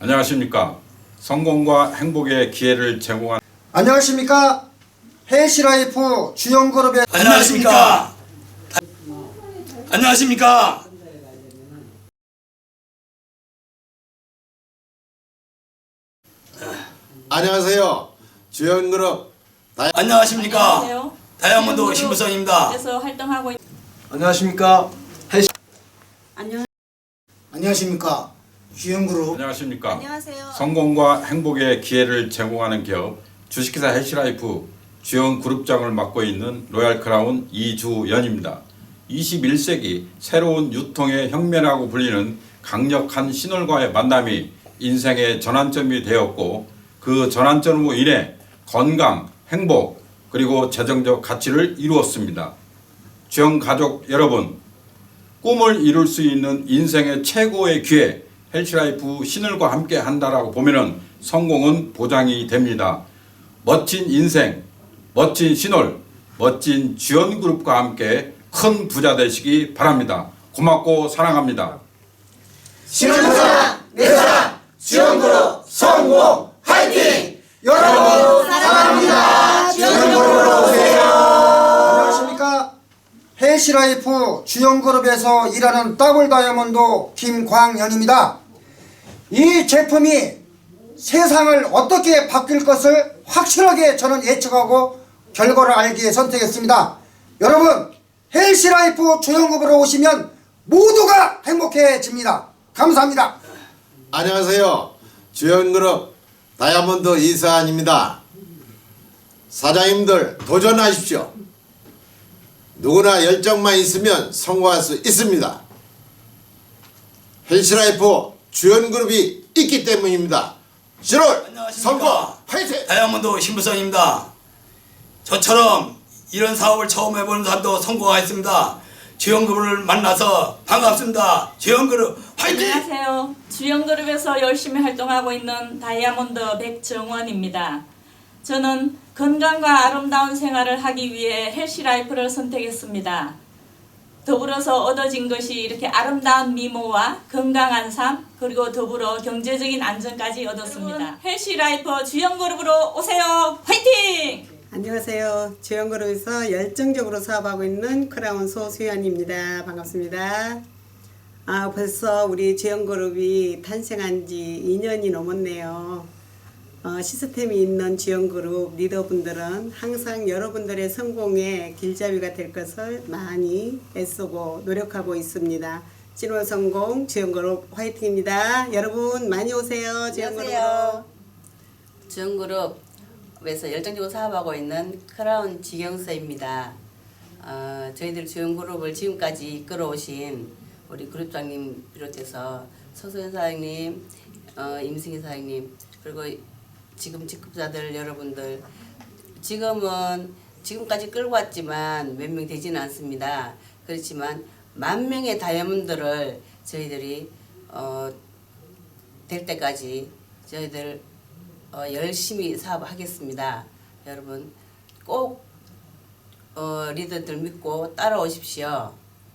안녕하십니까. 성공과 행복의 기회를 제공한 안녕하십니까 헬시라이프 주연그룹의 안녕하십니까. 안녕하십니까. 안녕하세요. 주연그룹 안녕하십니까. 안녕하세요. 다이아몬드 신부성입니다. 활동하고 있는 안녕하십니까 안녕하십니까 주연그룹 안녕하십니까. 안녕하세요. 성공과 행복의 기회를 제공하는 기업 주식회사 헬시라이프 주연 그룹장을 맡고 있는 로얄 크라운 이주연입니다. 21세기 새로운 유통의 혁명이라고 불리는 강력한 신월과의 만남이 인생의 전환점이 되었고 그 전환점으로 인해 건강, 행복 그리고 재정적 가치를 이루었습니다. 주연 가족 여러분 꿈을 이룰 수 있는 인생의 최고의 기회 헬시라이프 신을과 함께 한다라고 보면은 성공은 보장이 됩니다. 멋진 인생, 멋진 신월, 멋진 지원그룹과 함께 큰 부자 되시기 바랍니다. 고맙고 사랑합니다. 신혼사랑 내 사랑 주연그룹 성공 화이팅 여러분 사랑합니다 헬시라이프 주연그룹에서 일하는 더블 다이아몬드 김광현입니다 이 제품이 세상을 어떻게 바뀔 것을 확실하게 저는 예측하고 결과를 알기에 선택했습니다. 여러분 헬시라이프 조영급으로 오시면 모두가 행복해집니다. 감사합니다. 안녕하세요. 주연그룹 다이아몬드 이사안입니다. 사장님들 도전하십시오. 누구나 열정만 있으면 성공할 수 있습니다. 헬스라이프 주연그룹이 있기 때문입니다. 7월 안녕하십니까. 성공 화이팅! 다이아몬드 신부성입니다. 저처럼 이런 사업을 처음 해보는 사람도 성공하였습니다. 지원그룹을 만나서 반갑습니다. 지원그룹 화이팅! 안녕하세요. 주연그룹에서 열심히 활동하고 있는 다이아몬드 백정원입니다. 저는 건강과 아름다운 생활을 하기 위해 헬시 라이프를 선택했습니다. 더불어서 얻어진 것이 이렇게 아름다운 미모와 건강한 삶 그리고 더불어 경제적인 안정까지 얻었습니다. 헬시 라이프 주연 그룹으로 오세요. 화이팅! 안녕하세요. 주연그룹에서 열정적으로 사업하고 있는 크라운 소수연입니다. 반갑습니다. 아, 벌써 우리 주연그룹이 탄생한 지 2년이 넘었네요. 어, 시스템이 있는 지원그룹 리더분들은 항상 여러분들의 성공의 길잡이가 될 것을 많이 애쓰고 노력하고 있습니다. 7월 성공 지원그룹 화이팅입니다. 여러분 많이 오세요. 지원그룹으로. 주연그룹에서 열정적으로 사업하고 있는 크라운 지경서입니다. 어, 저희들 주연그룹을 지금까지 이끌어오신 우리 그룹장님 비롯해서 서소연 사장님, 어, 임승희 사장님 그리고 지금 직급자들 여러분들 지금은 지금까지 끌고 왔지만 몇 명 되지는 않습니다. 그렇지만 만 명의 다이아몬드를 저희들이 어, 될 때까지 저희들 어, 열심히 사업하겠습니다. 여러분 꼭 어, 리더들 믿고 따라오십시오.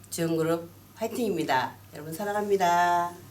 지원그룹 화이팅입니다. 여러분 사랑합니다.